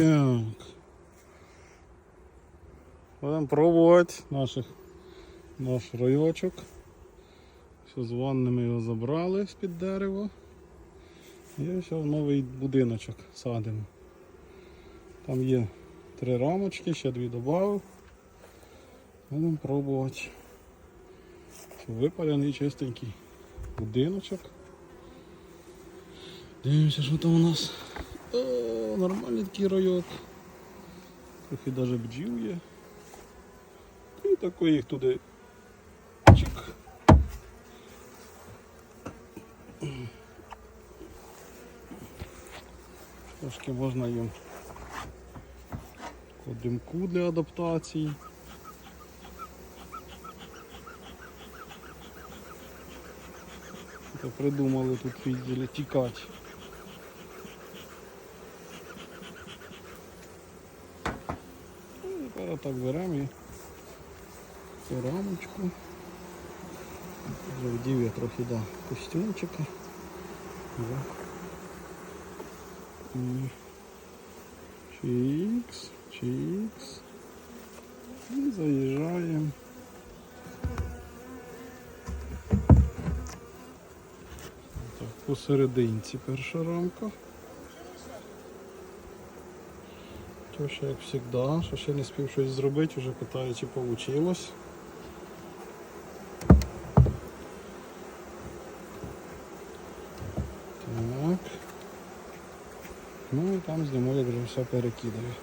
Так. Будемо пробувати наших, наш райочок. Все, з ванними його забрали з-під дерева. І ще в новий будиночок садимо. Там є три рамочки, ще дві додав. Будемо пробувати. Все, Випалений чистенький будиночок. Дивимося, що там у нас. О, нормальний такий райок. Трохи навіть бджіл є. І такий їх туди. Чик. Трошки можна їм димку для адаптації. Придумали тут відділі тікати. Ну, і Тепер так беремо і цю рамочку. Вже вдів я трохи да, костюмчика. Чікс, чікс. І заїжджаємо. Так, посерединці перша рамка. Тьоша, як завжди, що ще не спів щось зробити, вже питає, чи вийшло. Так. Ну і там зимою вже все перекидаю.